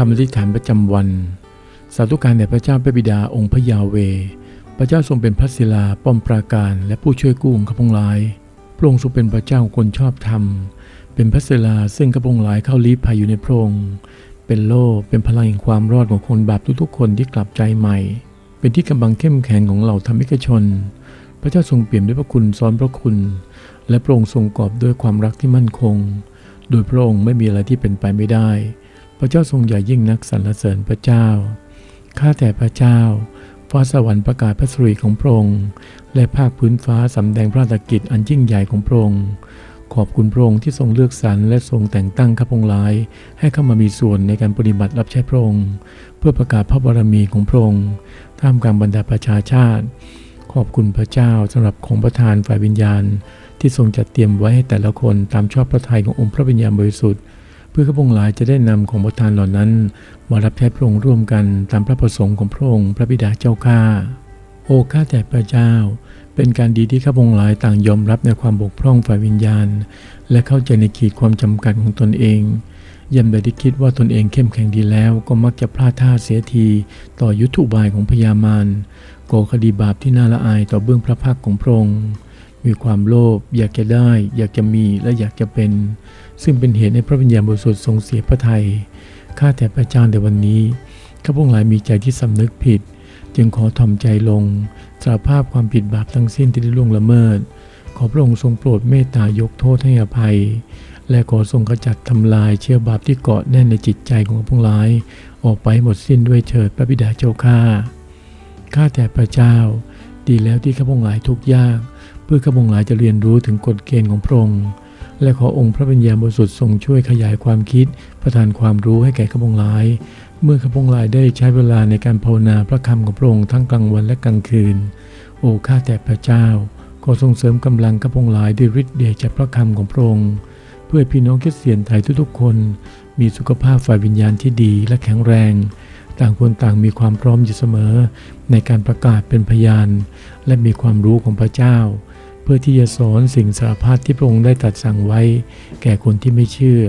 คำอธิษฐานประจำวัน สาธุการแด่พระเจ้าพระบิดาองค์พระยาเว พระเจ้าทรงเป็นพระศิลาป้อมปราการ และผู้ช่วยกู้ของข้าพงหลาย พระองค์ทรงเป็นพระเจ้าคนชอบธรรม เป็นพระศิลาซึ่งข้าพงหลายเข้าลีภัยอยู่ในพระองค์ เป็นโล่เป็นพลังแห่งความรอดของคนบาปทุกๆ คนที่กลับใจใหม่ เป็นที่กำบังเข้มแข็งของเหล่าธรรมิกชน พระเจ้าทรงเปี่ยมด้วยพระคุณซ้อนพระคุณ และพระองค์ทรงกอบด้วยความรักที่มั่นคง โดยพระองค์ไม่มีอะไรที่เป็นไปไม่ได้ พระเจ้าทรงใหญ่ยิ่งนักสรรเสริญพระเจ้า ข้าแต่พระเจ้า ฟ้าสวรรค์ประกาศพระสุริของพระองค์ และภาคพื้นฟ้าสำแดงพระราชกิจอันยิ่งใหญ่ของพระองค์ ขอบคุณพระองค์ที่ทรงเลือกสรรและทรงแต่งตั้งข้าพงหลาย ให้เข้ามามีส่วนในการปฏิบัติรับใช้พระองค์ เพื่อประกาศพระบารมีของพระองค์ ท่ามกลางบรรดาประชาชาติ ขอบคุณพระเจ้าสำหรับของประทานฝ่ายวิญญาณ ที่ทรงจัดเตรียมไว้ให้แต่ละคนตามชอบพระทัยขององค์พระวิญญาณบริสุทธิ์ พื่อข้าพงหลายจะได้นำของประทานเหล่านั้น มารับใช้พระองค์ร่วมกันตามพระประสงค์ของพระองค์พระบิดาเจ้าข้าโอ้ข้าแต่พระเจ้า เป็นการดีที่ข้าพงหลายต่างยอมรับในความบกพร่องฝ่ายวิญญาณ และเข้าใจในขีดความจำกัดของตนเองย่ำใดที่คิดว่าตนเองเข้มแข็งดีแล้วก็มักจะพลาดท่าเสียที ต่อยุทธุบายของพญามารก่อคดีบาปที่น่าละอายต่อเบื้องพระพักของพระองค์ มีความโลภอยากจะได้ อยากจะมีและอยากจะเป็น ซึ่งเป็นเหตุให้พระวิญญาณบริสุทธิ์ทรงเสียพระทยัยข้าแต่พระเจ้าในวันนี้ข้าพงหลายมีใจที่สำนึกผิด จึงขอทอมใจลงสารภาพความผิดบาปทั้งสิ้นที่ได้ล่วงละเมิด ขอพระองค์ทรงโปรดเมตตายกโทษให้อภัย และขอทรงขจัดทำลายเชื้อบาปที่เกาะแน่นในจิตใจของข้าพงหลาย ออกไปหมดสิ้นด้วยเถิดพระบิดาเจ้าข้าข้าแต่พระเจ้า ดีแล้วที่ข้าพงหลายทุกข์ยาก เพื่อข้าพงหลายจะเรียนรู้ถึงกฎเกณฑ์ของพระองค์และขอองค์พระวิญญาณบริสุทธิ์ทรงช่วยขยายความคิด ประทานความรู้ให้แก่ข้าพงหลาย เมื่อข้าพงหลายได้ใช้เวลาในการภาวนาพระคำของพระองค์ทั้งกลางวันและกลางคืน โอ้ข้าแต่พระเจ้า ขอทรงเสริมกำลังข้าพงหลายด้วยฤทธิ์เดชจากพระคำของพระองค์เพื่อพี่น้องคริสเตียนไทยทุกๆคน มีสุขภาพฝ่ายวิญญาณที่ดีและแข็งแรง ต่างคนต่างมีความพร้อมอยู่เสมอ ในการประกาศเป็นพยาน และมีความรู้ของพระเจ้า พื่อที่จะสอนสิ่งสารพัดที่พระองค์ได้ตรัดสั่งไว้ แก่คนที่ไม่เชื่อ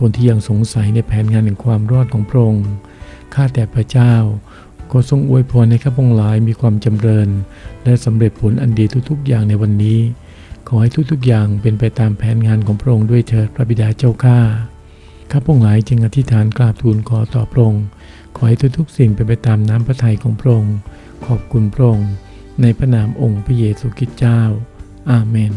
คนที่ยังสงสัยในแผนงานแห่งความรอดของพระองค์ข้าแต่พระเจ้าขอทรงอวยพรให้ข้าพงหลายมีความจำเริญ และสำเร็จผลอันดีทุกๆ อย่างในวันนี้ ขอให้ทุกๆ อย่างเป็นไปตามแผนงานของพระองค์ด้วยเถิดพระบิดาเจ้าข้าข้าพงหลายจึงอธิษฐานกราบทูลขอต่อพระองค์ขอให้ทุกๆ สิ่งเป็นไปตามน้ำพระทัยของพระองค์ขอบคุณพระองค์ในพระนามองค์พระเยซูคริสต์เจ้า อาเมน